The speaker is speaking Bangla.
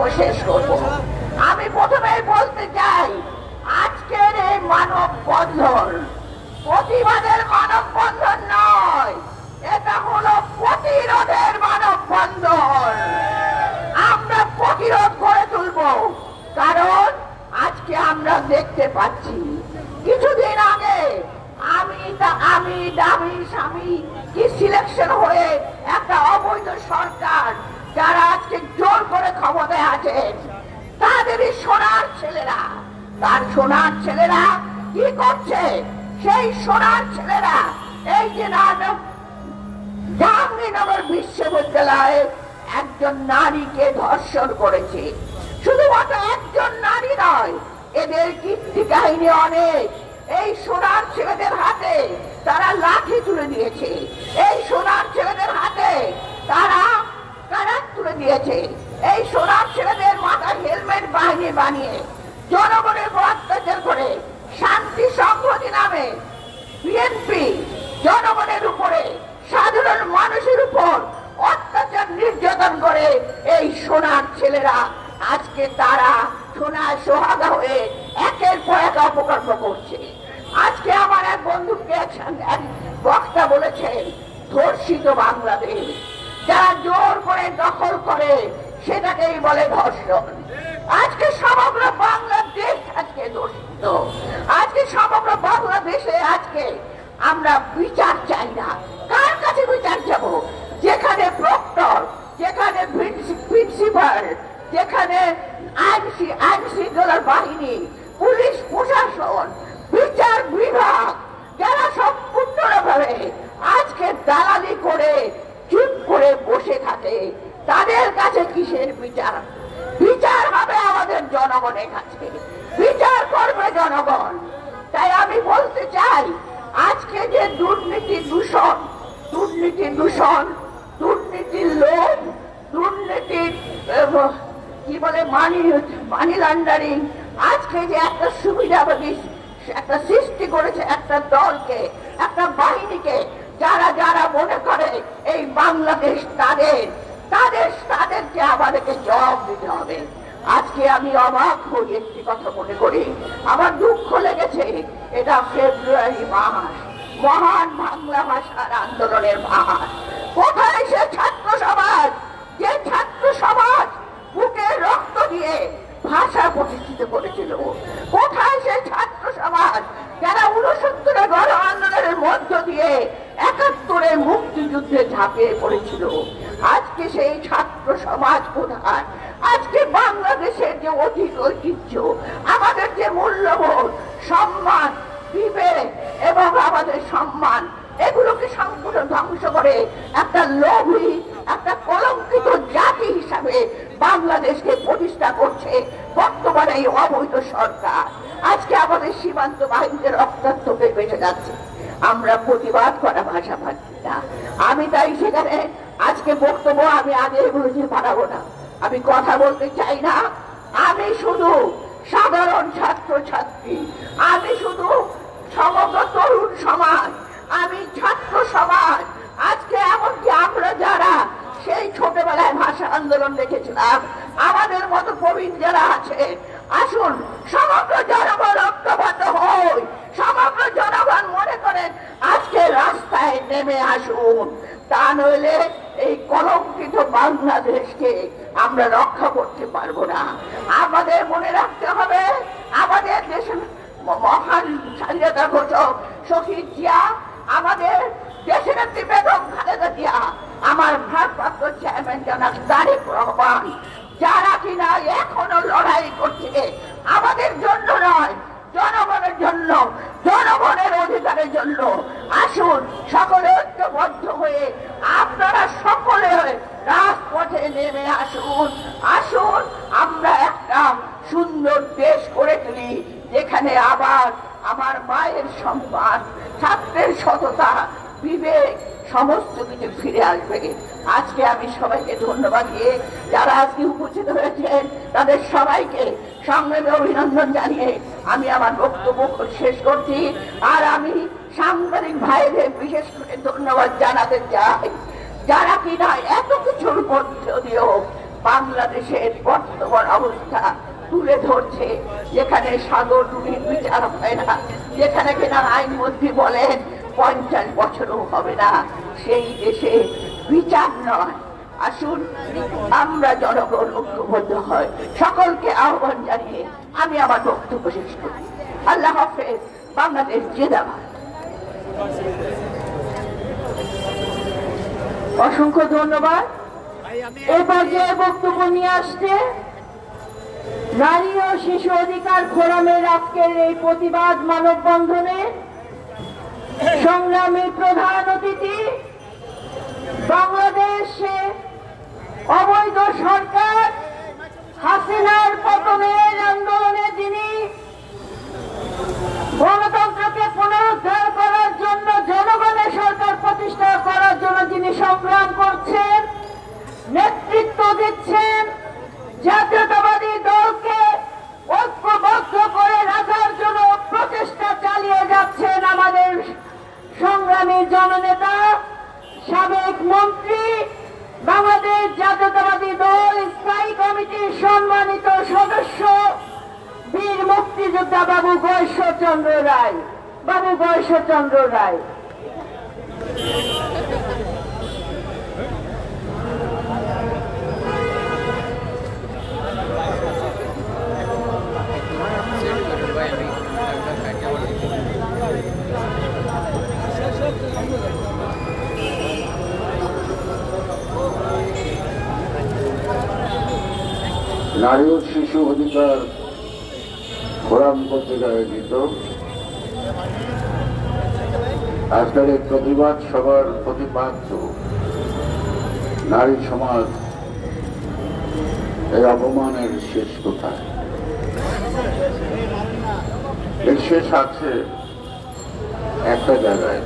শেষ করব। আমি প্রথমে বলতে চাই, আজকের এই মানব বন্ধন প্রতিবাদের মানব বন্ধন নয়, এটা হলো প্রতিরোধের মানব বন্ধন আমরা প্রতিরোধ করে তুলব, কারণ আজকে আমরা দেখতে পাচ্ছি, কিছুদিন আগে আমি আমি দামি স্বামী কি সিলেকশন হয়ে একটা অবৈধ সরকার যারা আজকে জোর করে ক্ষমতায় আছেন তাদেরই সোনার ছেলেরা, তার সোনার ছেলেরা কি করছে? সেই সোনার ছেলেরা এই যে জাহাঙ্গীরনগর বিশ্ববিদ্যালয়ে একজন নারীকে ধর্ষণ করেছে। শুধুমাত্র একজন নারী নয়, এদের কীর্তি কাহিনী অনেক। এই সোনার ছেলেদের হাতে তারা লাঠি তুলে দিয়েছে। এই সোনার ছেলেদের হাতে তারা তুলে দিয়েছে। এই সোনার ছেলেদের মাথায় বাহিনী বানিয়ে, জনগণের অত্যাচার করে শান্তি সংহতি নামে বিএনপি জনগণের উপরে সাধারণ মানুষের উপর অত্যাচার নির্যাতন করে এই সোনার ছেলেরা। আজকে তারা সোনার সোহাগা হয়ে একের পর এক অপকর্ম করছে। আজকে আমার এক বন্ধুকে এক বক্তা বলেছেন ধর্ষিত বাংলাদেশ। যারা জোর করে দখল করে, সেটাকেই বলে ধর্ষণ। আজকে সমগ্র বাংলাদেশ আজকে দূষিত। আজকে সমগ্র বাংলাদেশে আজকে আমরা বিচার চাই না। কার কাছে বিচার যাব যেখানে প্রক্টর, যেখানে প্রিন্সিপাল, যেখানে আইন আইন শৃঙ্খলার বাহিনী, পুলিশ প্রশাসন, বিচার বিভাগ, যারা সম্পূর্ণভাবে আজকে দালালি করে, চুপ করে বসে থাকে, তাদের কাছে কিসের বিচার? জনগণের কাছে বিচার করবে জনগণ। তাই আমি বলতে চাই, আজকে যে দুর্নীতি দূষণ দুর্নীতি দূষণ, দুর্নীতির লোভ, দুর্নীতির কি বলে মানি মানি লন্ডারিং আজকে যে একটা সুবিধাবাদী একটা সৃষ্টি করেছে একটা দলকে, একটা বাহিনীকে, যারা যারা মনে করে এই বাংলাদেশ তাদের তাদের, তাদেরকে আমাদেরকে জবাব দিতে হবে। আজকে আমি অবাক হই, একটি কথা মনে করি। আমার দুঃখ লেগেছে, এটা ফেব্রুয়ারি মাস মহান বাংলা ভাষার আন্দোলনের মাস কোথায় সে ছাত্র সমাজ? যে ছাত্র সমাজ বুকে রক্ত দিয়ে ভাষা প্রতিষ্ঠিত করেছিল, কোথায় সে ছাত্র সমাজ? যারা উনসত্তরে গণ আন্দোলনের মধ্য দিয়ে একাত্তরে মুক্তিযুদ্ধে ঝাঁপিয়ে পড়েছিল, আজকে সেই ছাত্র সমাজ কোথায়? আজকে বাংলাদেশের যে অধিক ঐতিহ্য, আমাদের যে মূল্যবোধ, সম্মান, বিবেক এবং আমাদের সম্মান, এগুলোকে সম্পূর্ণ ধ্বংস করে একটা লোভী, একটা কলঙ্কিত জাতি হিসাবে বাংলাদেশকে প্রতিষ্ঠা করছে বর্তমানে এই অবৈধ সরকার। আজকে আমাদের সীমান্ত বাহিনীদের রক্তাক্ত বেঁচে যাচ্ছে। আমরা প্রতিবাদ করা ভাষা পাচ্ছি না। আমি তাই সেখানে আজকে বক্তব্য আমি আগে এগুলো বলেছি পারাবো না। আমি কথা বলতে চাই না। আমি শুধু সাধারণ ছাত্র ছাত্রী আমি শুধু সমগ্র তরুণ সমাজ। আমি ছাত্র সমাজ। আজকে এমনকি আমরা যারা সেই ছোটবেলায় ভাষা আন্দোলন দেখেছিলাম, আমাদের মতো প্রবীণ যারা আছে, আসুন সমগ্র জনগণ ঐক্যবদ্ধ হই। সমগ্র জনগণ মনে করেন আজকে রাস্তায় নেমে আসুন। তা নইলে এই কলঙ্কিত বাংলাদেশকে আমরা রক্ষা করতে পারব না। আমাদের মনে রাখতে হবে, আমাদের দেশের মহান স্বাধীনতা ঘোষক শহীদ জিয়া, আমাদের দেশের একটি বেগম খালেদা জিয়া, আমার ভারপ্রাপ্ত চেয়ারম্যান জনাব তারিক রহমান, যারা কিনা এখনও লড়াই করছে আমাদের জন্য নয় জনগণের জন্য জনগণের অধিকারের জন্য আসুন সকলে ঐক্যবদ্ধ হয়ে আপনারা সকলে রাজপথে নেমে আসুন। আসুন, আমরা একটা সুন্দর দেশ করে তুলি, যেখানে আবার আমার মায়ের সম্মান, ছাত্রের সততা, বিবেক, সমস্ত কিছু ফিরে আসবে। আজকে আমি সবাইকে ধন্যবাদ দিয়ে যারা আজকে উপস্থিত হয়েছেন, তাদের সবাইকে সংগ্রামে অভিনন্দন জানিয়ে আমি আমার বক্তব্য শেষ করছি। আর আমি সাংবাদিক ভাইদের বিশেষ করে ধন্যবাদ জানাতে চাই। যারা কিনা এত কিছুর মধ্য দিয়েও বাংলাদেশের বর্তমান অবস্থা তুলে ধরছে, যেখানে সাগর রুটির বিচার হয় না, যেখানে কিনা আইনমন্ত্রী বলেন পঞ্চাশ বছরও হবে না, সেই দেশে বিচার নয়। আসুন, আমরা জনগণ ঐক্যবদ্ধ হয় সকলকে আহ্বান জানিয়ে আমি আমার বক্তব্য শেষ করি। আল্লাহ হাফেজ, বাংলাদেশ জেদাবাদ অসংখ্য ধন্যবাদ। এ পর্যায়ে বক্তব্য নিয়ে আসছে নারী ও শিশু অধিকার ফোরামের আজকের এই প্রতিবাদ মানববন্ধনে সংগ্রামী প্রধান অতিথি বাংলাদেশে অবৈধ সরকার হাসিনার পতনের আন্দোলনে যিনি সদস্য বীর মুক্তিযোদ্ধা বাবু গয়েশ্বরচন্দ্র রায় বাবু গয়েশ্বরচন্দ্র রায়। নারী ও শিশু অধিকার ফোরাম কর্তৃক আয়োজিত। আজকের এই প্রতিবাদ সভার প্রতিপাদ্য নারী সমাজ, এই অপমানের শেষ কোথায়? এর শেষ আছে একটা জায়গায়।